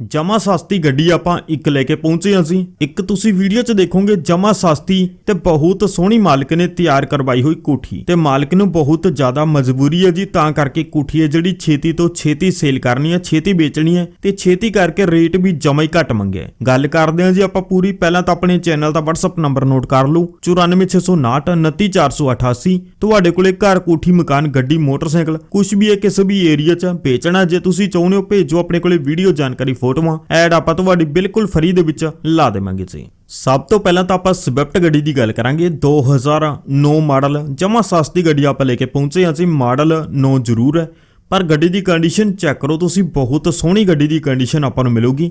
ਜਮਾ ਸਸਤੀ ਗੱਡੀ ਆਪਾਂ ਇੱਕ ਲੈ ਕੇ ਪਹੁੰਚੇ ਹਾਂ ਅਸੀਂ। ਇੱਕ ਤੁਸੀਂ ਵੀਡੀਓ 'ਚ ਦੇਖੋਗੇ ਜਮਾ ਸਸਤੀ ਤੇ ਬਹੁਤ ਸੋਹਣੀ ਮਾਲਕ ਨੇ ਤਿਆਰ ਕਰਵਾਈ ਹੋਈ ਕੋਠੀ। ਤੇ ਮਾਲਕ ਨੂੰ ਬਹੁਤ ਜ਼ਿਆਦਾ ਮਜਬੂਰੀ ਹੈ ਜੀ, ਤਾਂ ਕਰਕੇ ਕੋਠੀ ਹੈ ਜਿਹੜੀ ਛੇਤੀ ਤੋਂ ਛੇਤੀ ਸੇਲ ਕਰਨੀ ਹੈ, ਛੇਤੀ ਵੇਚਣੀ ਹੈ ਤੇ ਛੇਤੀ ਕਰਕੇ ਰੇਟ ਵੀ ਜਮਾ ਹੀ ਘੱਟ ਮੰਗਿਆ ਗੱਲ ਕਰਦੇ ਹਾਂ ਜੀ ਆਪਾਂ ਪੂਰੀ। ਪਹਿਲਾਂ ਤਾਂ ਆਪਣੇ ਚੈਨਲ ਦਾ WhatsApp ਨੰਬਰ ਨੋਟ ਕਰ ਲਓ 94659 29488 ਤੁਹਾਡੇ ਕੋਲੇ ਘਰ, ਕੋਠੀ, ਮਕਾਨ, ਗੱਡੀ, ਮੋਟਰਸਾਈਕਲ ਕੁਝ ਵੀ ਹੈ, ਕਿਸੇ ਵੀ ਏਰੀਆ 'ਚ ਵੇਚਣਾ ਜੇ ਤੁਸੀਂ ਚਾਹੁੰਦੇ ਹੋ, ਭੇਜੋ ਆਪਣੇ ਕੋਲੇ ਵੀਡੀਓ ਜਾਣਕਾਰੀ ਫੋਟੋਆਂ, ਐਡ ਆਪਾਂ ਤੁਹਾਡੀ ਬਿਲਕੁਲ ਫਰੀ ਦੇ ਵਿੱਚ ਲਾ ਦੇਵਾਂਗੇ ਜੀ। ਸਭ ਤੋਂ ਪਹਿਲਾਂ ਤਾਂ ਆਪਾਂ ਸਵਿਫਟ ਗੱਡੀ ਦੀ ਗੱਲ ਕਰਾਂਗੇ। 2009 ਮਾਡਲ, ਜਮਾ ਸਸਤੀ ਗੱਡੀ ਆਪਾਂ ਲੈ ਕੇ ਪਹੁੰਚੇ ਹਾਂ ਜੀ। ਮਾਡਲ 9 ਜ਼ਰੂਰ ਹੈ, ਪਰ ਗੱਡੀ ਦੀ ਕੰਡੀਸ਼ਨ ਚੈੱਕ ਕਰੋ ਤੁਸੀਂ, ਬਹੁਤ ਸੋਹਣੀ ਗੱਡੀ ਦੀ ਕੰਡੀਸ਼ਨ ਆਪਾਂ ਨੂੰ ਮਿਲੂਗੀ।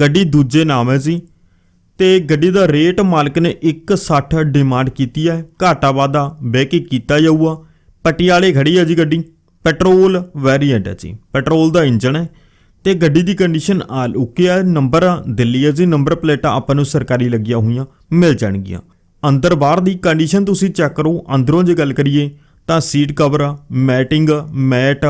ਗੱਡੀ ਦੂਜੇ ਨਾਮ ਹੈ ਜੀ। ਤੇ ਗੱਡੀ ਦਾ ਰੇਟ ਮਾਲਕ ਨੇ 160 ਡਿਮਾਂਡ ਕੀਤੀ ਹੈ। ਘਾਟਾ ਵਾਦਾ ਬਹਿ ਕੇ ਕੀਤਾ ਜਾਊਗਾ। ਪਟਿਆਲੇ ਖੜੀ ਹੈ ਜੀ ਗੱਡੀ। ਪੈਟਰੋਲ ਵੇਰੀਐਂਟ ਹੈ ਜੀ। ਪੈਟਰੋਲ ਦਾ ਇੰਜਨ ਹੈ। ਤੇ ਗੱਡੀ ਦੀ ਕੰਡੀਸ਼ਨ ਆਲ ਓਕੇ ਆ, ਨੰਬਰ ਦਿੱਲੀ ਹੈ ਜੀ, ਨੰਬਰ ਪਲੇਟਾਂ ਆਪਾਂ ਨੂੰ ਸਰਕਾਰੀ ਲੱਗੀਆਂ ਹੋਈਆਂ, ਮਿਲ ਜਾਣਗੀਆਂ। ਅੰਦਰ ਬਾਹਰ ਦੀ ਕੰਡੀਸ਼ਨ ਤੁਸੀਂ ਚੈੱਕ ਕਰੋ, ਅੰਦਰੋਂ ਜੇ ਗੱਲ ਕਰੀਏ ਤਾਂ ਸੀਟ ਕਵਰ ਮੈਟਿੰਗ ਮੈਟ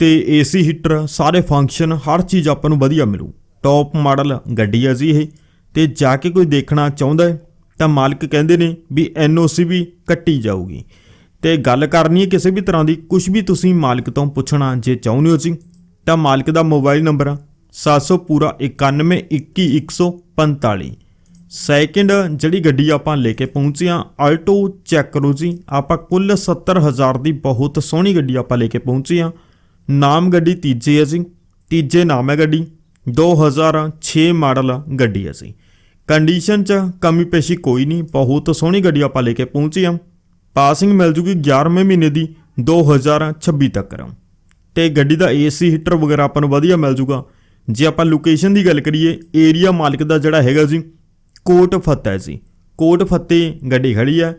ਤੇ ਏਸੀ ਹੀਟਰ ਸਾਰੇ ਫੰਕਸ਼ਨ ਹਰ ਚੀਜ਼ ਆਪਾਂ ਨੂੰ ਵਧੀਆ ਮਿਲੂ। ਟੌਪ ਮਾਡਲ ਗੱਡੀ ਆ ਜੀ ਇਹ, ਤੇ ਜਾ ਕੇ ਕੋਈ ਦੇਖਣਾ ਚਾਹੁੰਦਾ ਹੈ, ਤਾਂ ਮਾਲਕ ਕਹਿੰਦੇ ਨੇ ਵੀ ਐਨਓਸੀ ਵੀ ਕੱਟੀ ਜਾਊਗੀ। ਤੇ ਗੱਲ ਕਰਨੀ ਹੈ ਕਿਸੇ ਵੀ ਤਰ੍ਹਾਂ ਦੀ ਕੁਝ ਵੀ ਤੁਸੀਂ ਮਾਲਕ ਤੋਂ ਪੁੱਛਣਾ ਜੇ ਚਾਹੁੰਦੇ ਹੋ ਜੀ ਤਾਂ ਮਾਲਕ ਦਾ ਮੋਬਾਈਲ ਨੰਬਰ 700 ਪੂਰਾ 912145 ਸੈਕਿੰਡ ਜਿਹੜੀ ਗੱਡੀ ਆਪਾਂ ਲੈ ਕੇ ਪਹੁੰਚੇ ਹਾਂ, ਆਲਟੋ ਚੈੱਕ ਕਰੋ ਜੀ, ਆਪਾਂ ਕੁੱਲ 70000 ਦੀ ਬਹੁਤ ਸੋਹਣੀ ਗੱਡੀ ਆਪਾਂ ਲੈ ਕੇ ਪਹੁੰਚੇ ਹਾਂ। ਨਾਮ ਗੱਡੀ ਤੀਜੇ ਹੈ ਜੀ, ਤੀਜੇ ਨਾਮ ਹੈ ਗੱਡੀ 2006 ਮਾਡਲ ਗੱਡੀ ਹੈ ਜੀ। ਕੰਡੀਸ਼ਨ ਚ ਕਮੀ ਪੇਸ਼ੀ ਕੋਈ ਨਹੀਂ, ਬਹੁਤ ਸੋਹਣੀ ਗੱਡੀ ਆਪਾਂ ਲੈ ਕੇ ਪਹੁੰਚੇ ਹਾਂ। ਪਾਸਿੰਗ ਮਿਲ ਜੂਗੀ 11ਵੇਂ ਮਹੀਨੇ ਦੀ 2026 ਤੱਕ। ਤੇ ਗੱਡੀ ਦਾ ਏਸੀ ਹੀਟਰ ਵਗੈਰਾ ਆਪਾਂ ਨੂੰ ਵਧੀਆ ਮਿਲ ਜੂਗਾ। ਜੇ ਆਪਾਂ ਲੋਕੇਸ਼ਨ ਦੀ ਗੱਲ ਕਰੀਏ ਏਰੀਆ ਮਾਲਕ ਦਾ ਜਿਹੜਾ ਹੈਗਾ ਜੀ, ਕੋਟ ਫਤਿਹ ਜੀ। ਕੋਟ ਫਤਿਹ ਗੱਡੀ ਖੜੀ ਹੈ,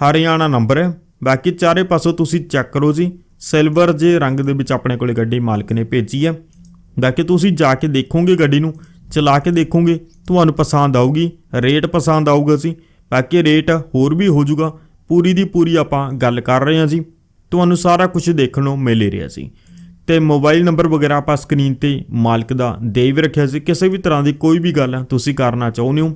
ਹਰਿਆਣਾ ਨੰਬਰ ਹੈ। ਬਾਕੀ ਚਾਰੇ ਪਾਸੋਂ ਤੁਸੀਂ ਚੈੱਕ ਕਰੋ ਜੀ ਸਿਲਵਰ ਜੇ ਰੰਗ ਦੇ ਵਿੱਚ ਆਪਣੇ ਕੋਲੇ ਗੱਡੀ ਮਾਲਕ ਨੇ ਭੇਜੀ ਹੈ। ਬਾਕੀ ਤੁਸੀਂ ਜਾ ਕੇ ਦੇਖੋਗੇ ਗੱਡੀ ਨੂੰ, ਚਲਾ ਕੇ ਦੇਖੋਗੇ, ਤੁਹਾਨੂੰ ਪਸੰਦ ਆਊਗੀ ਰੇਟ ਪਸੰਦ ਆਊਗਾ ਜੀ। ਬਾਕੀ ਰੇਟ ਹੋਰ ਵੀ ਹੋ ਜਾਊਗਾ ਪੂਰੀ ਦੀ ਪੂਰੀ ਆਪਾਂ ਗੱਲ ਕਰ ਰਹੇ ਹਾਂ ਜੀ। ਤੁਹਾਨੂੰ ਸਾਰਾ ਕੁਝ ਦੇਖਣ ਨੂੰ ਮਿਲ ਹੀ ਰਿਹਾ ਸੀ ਤੇ ਮੋਬਾਈਲ ਨੰਬਰ ਵਗੈਰਾ ਆਪਾਂ ਸਕਰੀਨ ਤੇ ਮਾਲਕ ਦਾ ਦੇ ਵੀ ਰੱਖਿਆ ਸੀ। ਕਿਸੇ ਵੀ ਤਰ੍ਹਾਂ ਦੀ ਕੋਈ ਵੀ ਗੱਲ ਤੁਸੀਂ ਕਰਨਾ ਚਾਹੁੰਦੇ ਹੋ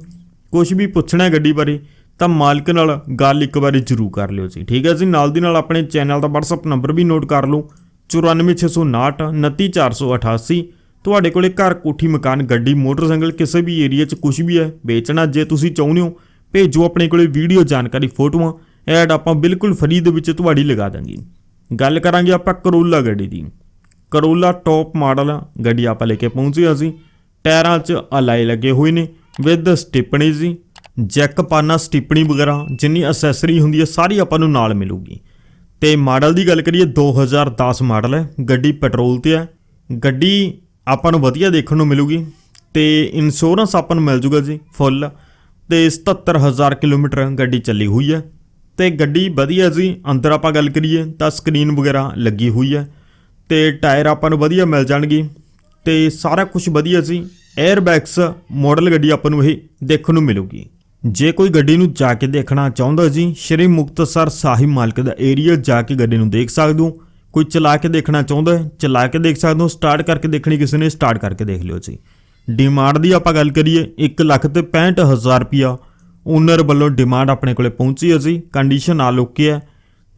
ਕੁਝ ਵੀ ਪੁੱਛਣਾ ਗੱਡੀ ਬਾਰੇ, ਤਾਂ ਮਾਲਕ ਨਾਲ ਗੱਲ ਇੱਕ ਵਾਰੀ ਜ਼ਰੂਰ ਕਰ ਲਿਓ ਜੀ। ਠੀਕ ਹੈ ਜੀ, ਨਾਲ ਦੀ ਨਾਲ ਆਪਣੇ ਚੈਨਲ ਦਾ WhatsApp ਨੰਬਰ ਵੀ ਨੋਟ ਕਰ ਲਓ। 94659 29488 ਤੁਹਾਡੇ ਕੋਲੇ ਘਰ, ਕੋਠੀ, ਮਕਾਨ, ਗੱਡੀ, ਮੋਟਰਸਾਈਕਲ, ਕਿਸੇ ਵੀ ਏਰੀਆ 'ਚ ਕੁਝ ਵੀ ਹੈ, ਵੇਚਣਾ ਜੇ ਤੁਸੀਂ ਚਾਹੁੰਦੇ ਹੋ, ਭੇਜੋ ਆਪਣੇ ਕੋਲੇ ਵੀਡੀਓ ਜਾਣਕਾਰੀ ਫੋਟੋਆਂ, ਐਡ ਆਪਾਂ ਬਿਲਕੁਲ ਫਰੀ ਦੇ ਵਿੱਚ ਤੁਹਾਡੀ ਲਗਾ ਦਾਂਗੇ। ਗੱਲ ਕਰਾਂਗੇ ਆਪਾਂ ਕਰੋਲਾ ਗੱਡੀ ਦੀ। ਕਰੋਲਾ ਟੌਪ ਮਾਡਲ ਗੱਡੀ ਆਪਾਂ ਲੈ ਕੇ ਪਹੁੰਚੇ ਅਸੀਂ ਟਾਇਰਾਂ 'ਚ ਅਲਾਈ ਲੱਗੇ ਹੋਏ ਨੇ ਵਿਦ ਸਟਿਪਣੀ ਜੀ ਜੈਕ ਪਾਨਾ ਸਟਿਪਣੀ ਵਗੈਰਾ, ਜਿੰਨੀ ਅਸੈਸਰੀ ਹੁੰਦੀ ਹੈ, ਸਾਰੀ ਆਪਾਂ ਨੂੰ ਨਾਲ ਮਿਲੂਗੀ। ਤੇ ਮਾਡਲ ਦੀ ਗੱਲ ਕਰੀਏ 2010 ਮਾਡਲ ਹੈ, ਗੱਡੀ ਪੈਟਰੋਲ ਤੇ ਹੈ। ਗੱਡੀ ਆਪਾਂ ਨੂੰ ਵਧੀਆ ਦੇਖਣ ਨੂੰ ਮਿਲੂਗੀ, ਤੇ ਇੰਸ਼ੋਰੈਂਸ ਆਪਾਂ ਨੂੰ ਮਿਲ ਜੂਗਾ ਜੀ ਫੁੱਲ ਤੇ 77000 ਕਿਲੋਮੀਟਰ ਗੱਡੀ ਚੱਲੀ ਹੋਈ ਹੈ। ਤੇ ਗੱਡੀ ਵਧੀਆ ਜੀ, ਅੰਦਰ ਆਪਾਂ ਗੱਲ ਕਰੀਏ, ਤਾਂ ਸਕਰੀਨ ਵਗੈਰਾ ਲੱਗੀ ਹੋਈ ਹੈ। ਤੇ ਟਾਇਰ ਆਪਾਂ ਨੂੰ ਵਧੀਆ ਮਿਲ ਜਾਣਗੇ। ਤੇ ਸਾਰਾ ਕੁਝ ਵਧੀਆ ਸੀ। 에ਅਰ ਬੈਗਸ ਮਾਡਲ ਗੱਡੀ ਆਪਾਂ ਨੂੰ ਇਹ ਦੇਖਣ ਨੂੰ ਮਿਲੂਗੀ। ਜੇ ਕੋਈ ਗੱਡੀ ਨੂੰ ਜਾ ਕੇ ਦੇਖਣਾ ਚਾਹੁੰਦਾ ਜੀ ਸ਼੍ਰੀ ਮੁਕਤਸਰ ਸਾਹਿਬ ਮਾਲਕ ਦਾ ਏਰੀਆ ਜਾ ਕੇ ਗੱਡੀ ਨੂੰ ਦੇਖ ਸਕਦੇ ਹੋ। ਕੋਈ ਚਲਾ ਕੇ ਦੇਖਣਾ ਚਾਹੁੰਦਾ ਹੈ, ਚਲਾ ਕੇ ਦੇਖ ਸਕਦੇ ਹੋ। ਸਟਾਰਟ ਕਰਕੇ ਦੇਖਣੀ ਕਿਸੇ ਨੇ ਸਟਾਰਟ ਕਰਕੇ ਦੇਖ ਲਿਓ ਜੀ। ਡਿਮਾਂਡ ਦੀ ਆਪਾਂ ਗੱਲ ਕਰੀਏ 1 ਲੱਖ ਤੇ 65000 ਰੁਪਿਆ ਓਨਰ ਵੱਲੋਂ ਡਿਮਾਂਡ ਆਪਣੇ ਕੋਲੇ ਪਹੁੰਚੀ ਹੈ ਜੀ। ਕੰਡੀਸ਼ਨ ਆ ਲੁੱਕੀ ਹੈ।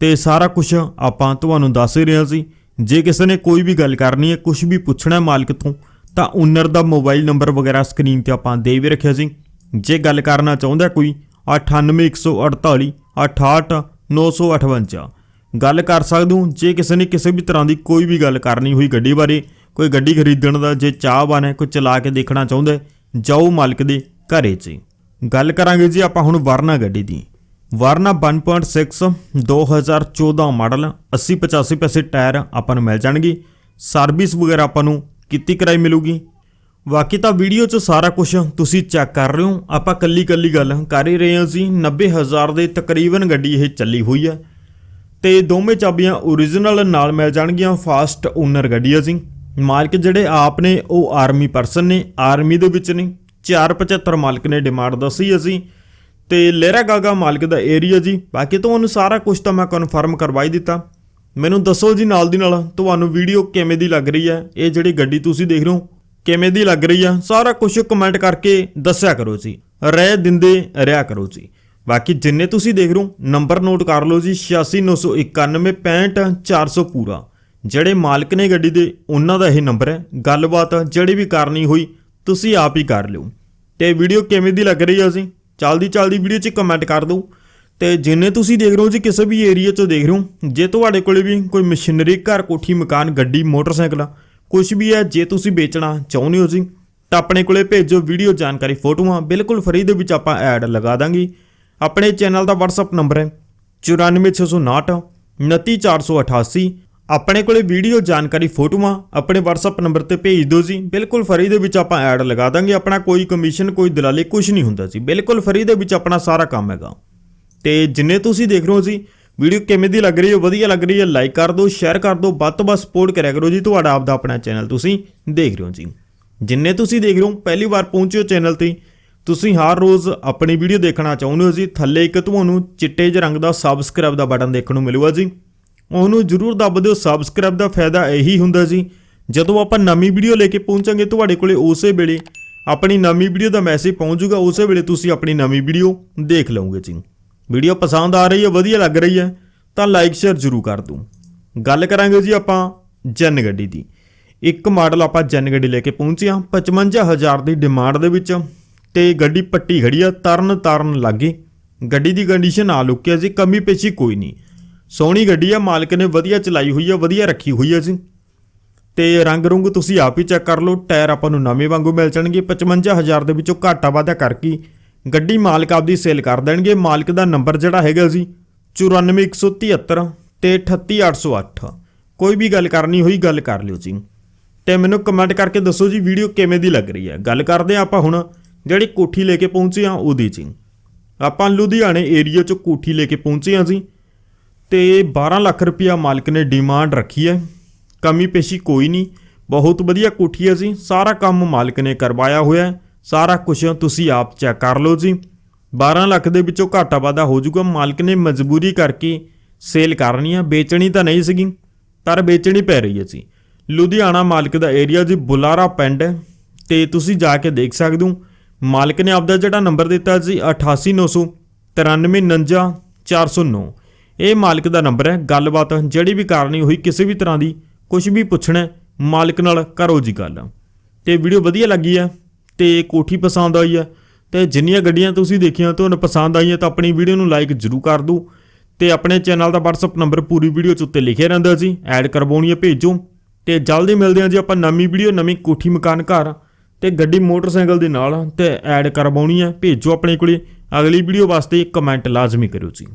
ਤੇ ਸਾਰਾ ਕੁਝ ਆਪਾਂ ਤੁਹਾਨੂੰ ਦੱਸ ਹੀ ਰਹੇ ਹਾਂ ਜੀ ਜੇ ਕਿਸੇ ਨੇ ਕੋਈ ਵੀ ਗੱਲ ਕਰਨੀ ਹੈ ਕੁਝ ਵੀ ਪੁੱਛਣਾ ਹੈ ਮਾਲਕ ਤੋਂ, ਤਾਂ ਓਨਰ ਦਾ ਮੋਬਾਈਲ ਨੰਬਰ ਵਗੈਰਾ ਸਕਰੀਨ ਤੇ ਆਪਾਂ ਦੇ ਵੀ ਰੱਖਿਆ ਸੀ। ਜੇ ਗੱਲ ਕਰਨਾ ਚਾਹੁੰਦਾ ਕੋਈ 98148 68958 ਗੱਲ ਕਰ ਸਕਦੇ ਹੋ ਜੇ ਕਿਸੇ ਨੇ ਕਿਸੇ ਵੀ ਤਰ੍ਹਾਂ ਦੀ ਕੋਈ ਵੀ ਗੱਲ ਕਰਨੀ ਹੋਈ ਗੱਡੀ ਬਾਰੇ, ਕੋਈ ਗੱਡੀ ਖਰੀਦਣ ਦਾ ਜੇ ਚਾਹਵਾਨ ਹੈ, ਕੋਈ ਚਲਾ ਕੇ ਦੇਖਣਾ ਚਾਹੁੰਦਾ ਜਾਓ ਮਾਲਕ ਦੇ ਘਰੇ 'ਚ ਗੱਲ ਕਰਾਂਗੇ ਜੀ ਆਪਾਂ ਹੁਣ ਵਰਨਾ ਗੱਡੀ ਦੀ। ਵਰਨਾ 1.6 2014 ਮਾਡਲ 80 85 ਪੈਸੇ ਟਾਇਰ ਆਪਾਂ ਨੂੰ ਮਿਲ ਜਾਣਗੇ। ਸਰਵਿਸ ਵਗੈਰਾ ਆਪਾਂ ਨੂੰ ਕੀਤੀ ਕਰਾਈ ਮਿਲੂਗੀ। ਬਾਕੀ ਤਾਂ ਵੀਡੀਓ 'ਚ ਸਾਰਾ ਕੁਝ ਤੁਸੀਂ ਚੈੱਕ ਕਰ ਰਹੇ ਹੋ। ਆਪਾਂ ਕੱਲੀ ਕੱਲੀ ਗੱਲ ਕਰ ਹੀ ਰਹੇ ਹਾਂ ਜੀ। 90000 ਦੇ ਤਕਰੀਬਨ ਗੱਡੀ ਇਹ ਚੱਲੀ ਹੋਈ ਹੈ। ਤੇ ਦੋਵੇਂ ਚਾਬੀਆਂ ਓਰੀਜਨਲ ਨਾਲ ਮਿਲ ਜਾਣਗੀਆਂ ਫਾਸਟ ਓਨਰ ਗੱਡੀ ਅਸੀਂ ਮਾਲਕ ਜਿਹੜੇ ਆਪ ਨੇ, ਉਹ ਆਰਮੀ ਪਰਸਨ ਨੇ ਆਰਮੀ ਦੇ ਵਿੱਚ ਨੇ। 475 ਮਾਲਕ ਨੇ ਡਿਮਾਂਡ ਦੱਸੀ ਅਸੀਂ ਤੇ ਲੇਰਾ ਗਾਗਾ ਮਾਲਕ ਦਾ ਏਰੀਆ ਜੀ। ਬਾਕੀ ਤੁਹਾਨੂੰ ਸਾਰਾ ਕੁਝ ਤਾਂ ਮੈਂ ਕਨਫਰਮ ਕਰਵਾਈ ਦਿੱਤਾ। ਮੈਨੂੰ ਦੱਸੋ ਜੀ ਨਾਲ ਦੀ ਨਾਲ ਤੁਹਾਨੂੰ ਵੀਡੀਓ ਕਿਵੇਂ ਦੀ ਲੱਗ ਰਹੀ ਹੈ? ਇਹ ਜਿਹੜੀ ਗੱਡੀ ਤੁਸੀਂ ਦੇਖ ਰਹੇ ਹੋ, ਕਿਵੇਂ ਦੀ ਲੱਗ ਰਹੀ ਆ? ਸਾਰਾ ਕੁਝ ਕਮੈਂਟ ਕਰਕੇ ਦੱਸਿਆ ਕਰੋ ਜੀ। ਰਹਿ ਦਿੰਦੇ ਰਿਹਾ ਕਰੋ ਜੀ। ਬਾਕੀ ਜਿੰਨੇ ਤੁਸੀਂ ਦੇਖ ਰਹੇ ਹੋ ਨੰਬਰ ਨੋਟ ਕਰ ਲਓ ਜੀ 8691965400 ਪੂਰਾ। ਜਿਹੜੇ ਮਾਲਕ ਨੇ ਗੱਡੀ ਦੇ, ਉਹਨਾਂ ਦਾ ਇਹ ਨੰਬਰ ਹੈ। ਗੱਲਬਾਤ ਜਿਹੜੀ ਵੀ ਕਰਨੀ ਹੋਈ, ਤੁਸੀਂ ਆਪ ਹੀ ਕਰ ਲਿਓ। ਤੇ ਵੀਡੀਓ ਕਿਵੇਂ ਦੀ ਲੱਗ ਰਹੀ ਆ ਜੀ? ਚੱਲਦੀ ਚੱਲਦੀ ਵੀਡੀਓ 'ਚ ਕਮੈਂਟ ਕਰ ਦਿਓ ਤੇ ਜਿੰਨੇ ਤੁਸੀਂ ਦੇਖ ਰਹੇ ਹੋ ਜੀ ਕਿਸੇ ਵੀ ਏਰੀਆ 'ਚ ਦੇਖ ਰਹੇ ਹੋ, ਜੇ ਤੁਹਾਡੇ ਕੋਲੇ ਵੀ ਕੋਈ ਮਸ਼ੀਨਰੀ ਘਰ ਕੋਠੀ, ਮਕਾਨ, ਗੱਡੀ ਮੋਟਰਸਾਈਕਲ ਕੁਝ ਵੀ ਹੈ ਜੇ ਤੁਸੀਂ ਵੇਚਣਾ ਚਾਹੁੰਦੇ ਹੋ ਜੀ, ਤਾਂ ਆਪਣੇ ਕੋਲੇ ਭੇਜੋ ਵੀਡੀਓ ਜਾਣਕਾਰੀ ਫੋਟੋਆਂ। ਬਿਲਕੁਲ ਫ੍ਰੀ ਦੇ ਵਿੱਚ ਆਪਾਂ ਐਡ ਲਗਾ ਦਾਂਗੇ। ਆਪਣੇ ਚੈਨਲ ਦਾ WhatsApp ਨੰਬਰ ਹੈ 94659 29488 ਆਪਣੇ ਕੋਲੇ ਵੀਡੀਓ ਜਾਣਕਾਰੀ ਫੋਟੋਆਂ ਆਪਣੇ WhatsApp ਨੰਬਰ ਤੇ ਭੇਜ ਦਿਓ ਜੀ। ਬਿਲਕੁਲ ਫਰੀ ਦੇ ਵਿੱਚ ਆਪਾਂ ਐਡ ਲਗਾ ਦਾਂਗੇ। ਆਪਣਾ ਕੋਈ ਕਮਿਸ਼ਨ ਕੋਈ ਦਲਾਲੀ ਕੁਝ ਨਹੀਂ ਹੁੰਦਾ ਜੀ। ਬਿਲਕੁਲ ਫਰੀ ਦੇ ਵਿੱਚ ਆਪਣਾ ਸਾਰਾ ਕੰਮ ਹੈਗਾ। ਤੇ ਜਿੰਨੇ ਤੁਸੀਂ ਦੇਖ ਰਹੇ ਹੋ ਜੀ, ਵੀਡੀਓ ਕਿਵੇਂ ਦੀ ਲੱਗ ਰਹੀ ਹੈ, ਵਧੀਆ ਲੱਗ ਰਹੀ ਹੈ ਲਾਈਕ ਕਰ ਦਿਓ ਸ਼ੇਅਰ ਕਰ ਦਿਓ, ਵੱਧ ਤੋਂ ਵੱਧ ਸਪੋਰਟ ਕਰਿਆ ਕਰੋ ਜੀ। ਤੁਹਾਡਾ ਆਪਦਾ ਆਪਣਾ ਚੈਨਲ ਤੁਸੀਂ ਦੇਖ ਰਹੇ ਹੋ ਜੀ। ਜਿੰਨੇ ਤੁਸੀਂ ਦੇਖ ਰਹੇ ਹੋ, ਪਹਿਲੀ ਵਾਰ ਪਹੁੰਚੇ ਹੋ ਚੈਨਲ ਤੇ, ਤੁਸੀਂ ਹਰ ਰੋਜ਼ ਆਪਣੀ ਵੀਡੀਓ ਦੇਖਣਾ ਚਾਹੁੰਦੇ ਹੋ ਜੀ। ਥੱਲੇ ਇੱਕ ਤੁਹਾਨੂੰ ਚਿੱਟੇ ਜਿਹੇ ਰੰਗ ਦਾ ਸਬਸਕ੍ਰਾਈਬ ਦਾ ਬਟਨ ਦੇਖਣ ਨੂੰ ਮਿਲੂਗਾ ਜੀ। ਉਹਨੂੰ ਜਰੂਰ ਦੱਬ ਦਿਓ। ਸਬਸਕ੍ਰਾਈਬ ਦਾ ਫਾਇਦਾ ਇਹੀ ਹੁੰਦਾ ਜੀ। ਜਦੋਂ ਆਪਾਂ ਨਵੀਂ ਵੀਡੀਓ ਲੈ ਕੇ ਪਹੁੰਚਾਂਗੇ ਤੁਹਾਡੇ ਕੋਲੇ ਉਸੇ ਵੇਲੇ, ਆਪਣੀ ਨਵੀਂ ਵੀਡੀਓ ਦਾ ਮੈਸੇਜ ਪਹੁੰਚੂਗਾ ਉਸੇ ਵੇਲੇ ਤੁਸੀਂ ਆਪਣੀ ਨਵੀਂ ਵੀਡੀਓ ਦੇਖ ਲਓਗੇ ਜੀ। ਵੀਡੀਓ ਪਸੰਦ ਆ ਰਹੀ ਹੈ, ਵਧੀਆ ਲੱਗ ਰਹੀ ਹੈ, ਤਾਂ ਲਾਈਕ ਸ਼ੇਅਰ ਜ਼ਰੂਰ ਕਰ ਦਿਓ। ਗੱਲ ਕਰਾਂਗੇ ਜੀ ਆਪਾਂ ਜਨ ਗੱਡੀ ਦੀ। ਇੱਕ ਮਾਡਲ ਆਪਾਂ ਜਨ ਗੱਡੀ ਲੈ ਕੇ ਪਹੁੰਚੇ ਹਾਂ। 55000 ਦੀ ਡਿਮਾਂਡ ਦੇ ਵਿੱਚ, ਤੇ ਗੱਡੀ ਪੱਟੀ ਖੜੀ ਆ ਤਰਨ ਤਾਰਨ ਲੱਗੇ। ਗੱਡੀ ਦੀ ਕੰਡੀਸ਼ਨ ਆ ਲੁੱਕਿਆ ਜੀ, ਕਮੀ ਪੇਸ਼ੀ ਕੋਈ ਨਹੀਂ। ਸੋਹਣੀ ਗੱਡੀ ਆ, ਮਾਲਕ ਨੇ ਵਧੀਆ ਚਲਾਈ ਹੋਈ ਆ, ਵਧੀਆ ਰੱਖੀ ਹੋਈ ਆ ਜੀ। ਤੇ ਰੰਗ ਰੁੰਗ ਤੁਸੀਂ ਆਪ ਹੀ ਚੈੱਕ ਕਰ ਲਓ, ਟਾਇਰ ਆਪਾਂ ਨੂੰ ਨਵੇਂ ਵਾਂਗੂ ਮਿਲ ਜਾਣਗੇ 55000 ਦੇ ਵਿੱਚੋਂ ਘਾਟਾ ਵਾਧਾ ਕਰਕੇ ਗੱਡੀ ਮਾਲਕ ਆਪਦੀ ਸੇਲ ਕਰ ਦੇਣਗੇ, ਮਾਲਕ ਦਾ ਨੰਬਰ ਜਿਹੜਾ ਹੈਗਾ ਜੀ 94173 ਤੇ 38808 ਕੋਈ ਵੀ ਗੱਲ ਕਰਨੀ ਹੋਈ ਗੱਲ ਕਰ ਲਿਓ ਜੀ। ਤੇ ਮੈਨੂੰ ਕਮੈਂਟ ਕਰਕੇ ਦੱਸੋ ਜੀ, ਵੀਡੀਓ ਕਿਵੇਂ ਦੀ ਲੱਗ ਰਹੀ ਹੈ ਗੱਲ ਕਰਦੇ ਹਾਂ ਆਪਾਂ ਹੁਣ, ਜਿਹੜੀ ਕੋਠੀ ਲੈ ਕੇ ਪਹੁੰਚੇ ਆ ਉਹਦੀ ਜੀ। ਆਪਾਂ ਲੁਧਿਆਣੇ ਏਰੀਆ ਚ ਕੋਠੀ ਲੈ ਕੇ ਪਹੁੰਚੇ ਆ ਜੀ। ਤੇ 12 ਲੱਖ ਰੁਪਇਆ ਮਾਲਕ ਨੇ ਡਿਮਾਂਡ ਰੱਖੀ ਹੈ। ਕਮੀ ਪੇਸ਼ੀ ਕੋਈ ਨਹੀਂ। ਬਹੁਤ ਵਧੀਆ ਕੋਠੀ ਹੈ ਜੀ। ਸਾਰਾ ਕੰਮ ਮਾਲਕ ਨੇ ਕਰਵਾਇਆ ਹੋਇਆ ਸਾਰਾ ਕੁਝ ਤੁਸੀਂ ਆਪ ਚੈੱਕ ਕਰ ਲਓ ਜੀ। 12 ਲੱਖ ਦੇ ਵਿੱਚੋਂ ਘਾਟਾ ਵਾਧਾ ਹੋ ਜਾਊਗਾ। ਮਾਲਕ ਨੇ ਮਜਬੂਰੀ ਕਰਕੇ ਸੇਲ ਕਰਨੀ ਆ ਵੇਚਣੀ ਤਾਂ ਨਹੀਂ ਸੀਗੀ, ਪਰ ਵੇਚਣੀ ਪੈ ਰਹੀ ਹੈ ਜੀ। ਲੁਧਿਆਣਾ ਮਾਲਕ ਦਾ ਏਰੀਆ ਜੀ, ਬੁਲਾਰਾ ਪਿੰਡ ਹੈ। ਤੇ ਤੁਸੀਂ ਜਾ ਕੇ ਦੇਖ ਸਕਦੇ ਹੋ। ਮਾਲਕ ਨੇ ਆਪਦਾ ਜਿਹੜਾ ਨੰਬਰ ਦਿੱਤਾ ਜੀ 8890 ਇਹ ਮਾਲਕ ਦਾ ਨੰਬਰ ਹੈ। ਗੱਲਬਾਤ ਜਿਹੜੀ ਵੀ ਕਰਨੀ ਹੋਈ, ਕਿਸੇ ਵੀ ਤਰ੍ਹਾਂ ਦੀ ਕੁਝ ਵੀ ਪੁੱਛਣਾ ਮਾਲਕ ਨਾਲ ਕਰੋ ਜੀ ਗੱਲ। ਤੇ ਵੀਡੀਓ ਵਧੀਆ ਲੱਗੀ ਹੈ ਤੇ ਕੋਠੀ ਪਸੰਦ ਆਈ ਹੈ ਤੇ ਜਿੰਨੀਆਂ ਗੱਡੀਆਂ ਤੁਸੀਂ ਦੇਖੀਆਂ ਤੁਹਾਨੂੰ ਪਸੰਦ ਆਈਆਂ ਤਾਂ ਆਪਣੀ ਵੀਡੀਓ ਨੂੰ ਲਾਈਕ ਜ਼ਰੂਰ ਕਰ ਦਿਓ ਤੇ ਆਪਣੇ ਚੈਨਲ ਦਾ WhatsApp ਨੰਬਰ ਪੂਰੀ ਵੀਡੀਓ 'ਚ ਉੱਤੇ ਲਿਖਿਆ ਰਹਿੰਦਾ ਜੀ ਐਡ ਕਰਵਾਉਣੀ ਹੈ ਭੇਜੋ। ਤੇ ਜਲਦੀ ਮਿਲਦੇ ਹਾਂ ਜੀ ਆਪਾਂ ਨਵੀਂ ਵੀਡੀਓ, ਨਵੀਂ ਕੋਠੀ ਮਕਾਨ ਘਰ ਤੇ ਗੱਡੀ ਮੋਟਰਸਾਈਕਲ ਦੇ ਨਾਲ ਤੇ ਐਡ ਕਰਵਾਉਣੀ ਹੈ ਭੇਜੋ ਆਪਣੇ ਕੋਲੇ। ਅਗਲੀ ਵੀਡੀਓ ਵਾਸਤੇ ਕਮੈਂਟ ਲਾਜ਼ਮੀ ਕਰਿਓ ਜੀ।